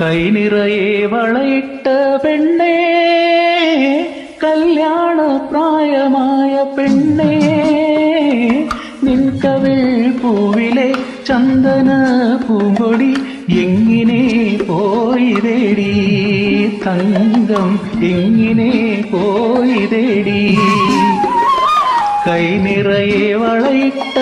കൈനിറയെ വളയിട്ട പെണ്ണേ കല്യാണ പ്രായമായ പെണ്ണേ നിൻകവിൾ പൂവിലെ ചന്ദന പൂമ്പൊടി പോയി തേടി തങ്കം എങ്ങനെ പോയി തേടി കൈ കൈനിറയെ വളയിട്ട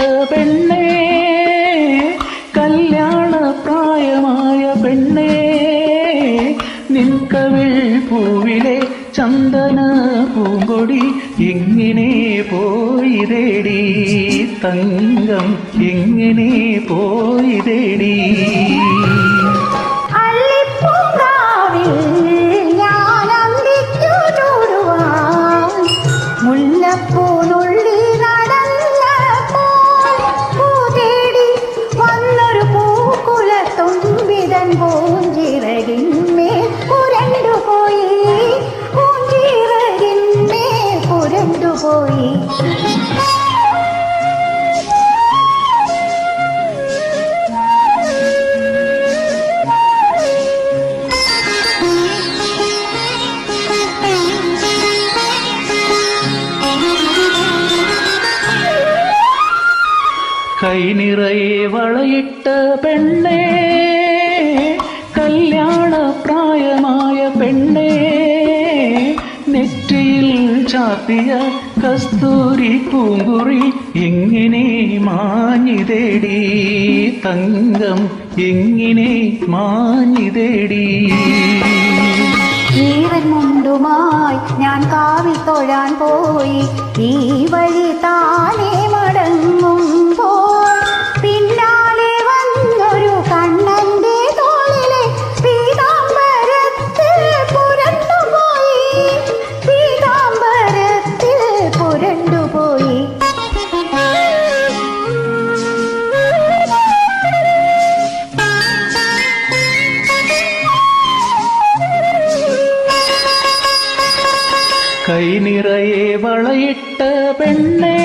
നിൻകവിൾ പൂവിലെ ചന്ദന പൂങ്കൊടി എങ്ങനെ പോയി തേടി തങ്കം എങ്ങനെ പോയിതേടി? അള്ളിപ്പൂങ്കാവിൽ കൈനിറയെ വളയിട്ട പെണ്ണേ കല്യാണ പ്രായമായ പെണ്ണേ നെറ്റിയിൽ ചാത്തിയ കസ്തൂരി പൂങ്കുറി എങ്ങനെ മാഞ്ഞിതേടി തങ്കം എങ്ങനെ മാഞ്ഞിതേടി ജീവൻ മുണ്ടുമായി ഞാൻ കാവിൽ തൊഴാൻ പോയി. ഈ വഴി താനേ മടങ്ങുമ്പോൾ കൈനിറയെ വളയിട്ട പെണ്ണേ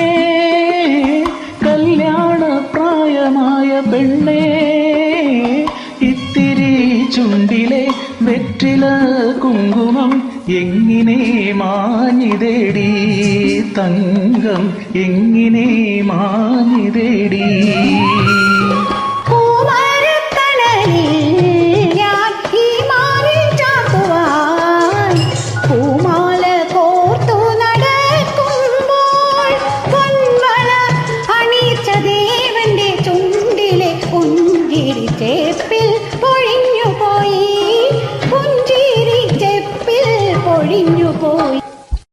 കല്യാണ പ്രായമായ പെണ്ണേ ഇത്തിരി ചുണ്ടിലെ വെറ്റില കുങ്കുമം എങ്ങിനെ മാഞ്ഞിതേടി? തങ്കം എങ്ങിനെ മാഞ്ഞിതേടി?